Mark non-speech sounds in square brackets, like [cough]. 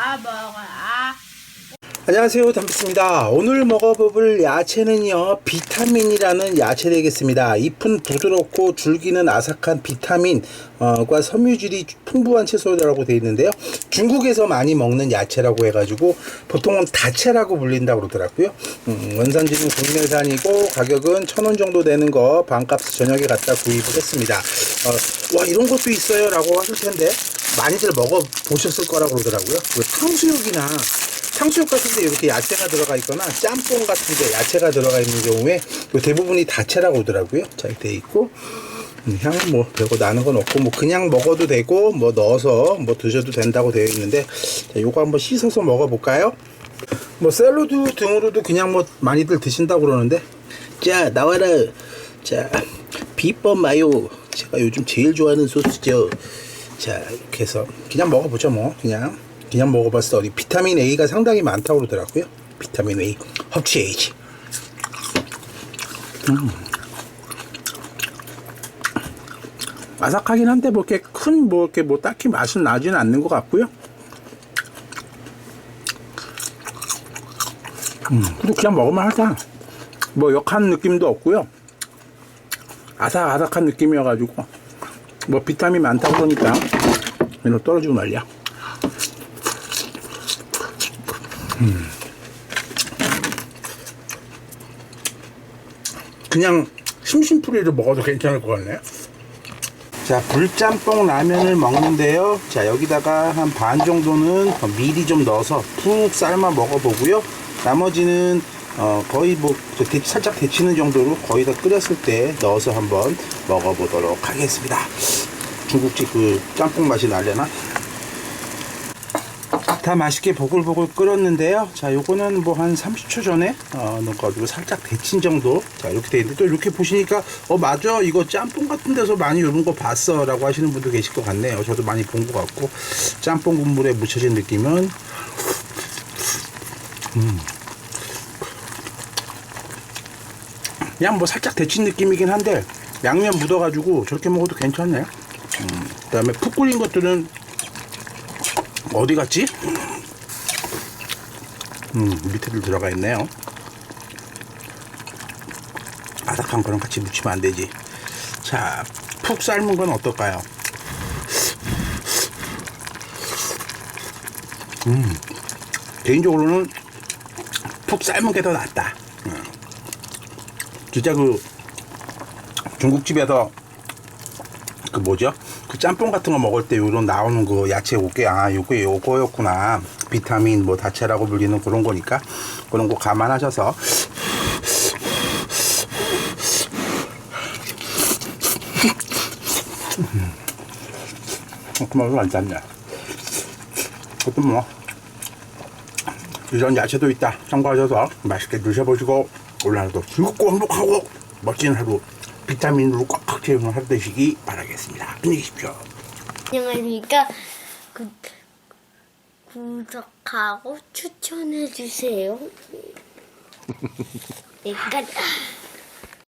아 먹어 아. 안녕하세요. 담비스입니다. 오늘 먹어볼 야채는요 비타민이라는 야채 되겠습니다. 잎은 부드럽고 줄기는 아삭한 비타민과 섬유질이 풍부한 채소라고 되어 있는데요. 중국에서 많이 먹는 야채라고 해가지고 보통은 다채라고 불린다고 그러더라고요. 음, 원산지는 국내산이고 가격은 천 원 정도 되는 거 반값 저녁에 갖다 구입을 했습니다. 어, 와 이런 것도 있어요? 라고 하실 텐데 많이들 먹어보셨을 거라고 그러더라고요. 그 탕수육이나 탕수육 같은데 이렇게 야채가 들어가 있거나 짬뽕 같은데 야채가 들어가 있는 경우에 그 대부분이 다채라고 그러더라고요. 잘 돼 있고. 음, 향은 뭐 별거 나는 건 없고 뭐 그냥 먹어도 되고 뭐 넣어서 뭐 드셔도 된다고 되어 있는데 자, 요거 한번 씻어서 먹어볼까요? 뭐 샐러드 등으로도 그냥 뭐 많이들 드신다고 그러는데 자 나와라. 자 비법 마요. 제가 요즘 제일 좋아하는 소스죠 자 이렇게 해서 그냥 먹어보죠 뭐. 그냥 그냥 먹어봤을 때 어디 비타민 A가 상당히 많다고 그러더라고요. 비타민 A 섭취 A지 음. 아삭하긴 한데 뭐 이렇게 큰 뭐 이렇게 뭐 딱히 맛은 나지는 않는 것 같고요. 음, 그래도 그냥 먹으면 하다. 뭐 역한 느낌도 없고요. 아삭아삭한 느낌이어가지고 뭐 비타민 많다고 그러니까 얘는 떨어지고 말이야 그냥 심심풀이로 먹어도 괜찮을 것 같네. 자, 불짬뽕 라면을 먹는데요. 자, 여기다가 한 반 정도는 미리 좀 넣어서 푹 삶아 먹어보고요. 나머지는 어, 거의 뭐 데- 살짝 데치는 정도로 거의 다 끓였을 때 넣어서 한번 먹어보도록 하겠습니다. 중국집 그 짬뽕 맛이 나려나? 다 맛있게 보글보글 끓었는데요. 자, 요거는 뭐 한 30초 전에 어, 넣어가지고 살짝 데친 정도. 자, 이렇게 돼 있는데 또 이렇게 보시니까 어 맞아 이거 짬뽕 같은 데서 많이 이런 거 봤어라고 하시는 분도 계실 것 같네요. 저도 많이 본 것 같고 짬뽕 국물에 묻혀진 느낌은 음. 그냥 뭐 살짝 데친 느낌이긴 한데 양념 묻어가지고 저렇게 먹어도 괜찮네. 음, 그다음에 푹 끓인 것들은 어디 갔지? 음, 밑에도 들어가 있네요. 아삭한 거랑 같이 묻히면 안 되지. 자, 푹 삶은 건 어떨까요? 음, 개인적으로는 푹 삶은 게 더 낫다. 음. 진짜 그 중국집에서 그 뭐죠? 그 짬뽕 같은 거 먹을 때 요런 나오는 그 야채 요게 아 요게 요거였구나. 비타민 뭐 다채라고 불리는 그런 거니까 그런 거 감안하셔서. 그만도 안 짰네. 그것도 뭐. 이런 야채도 있다 참고하셔서 맛있게 드셔보시고 올 하루도 즐겁고 행복하고 멋진 하루 비타민으로 꽉꽉 채우는 하루 되시기 바라겠습니다. 안녕히 계십시오. 안녕하십니까 구, 구독하고 추천해 주세요 여기까지 [laughs]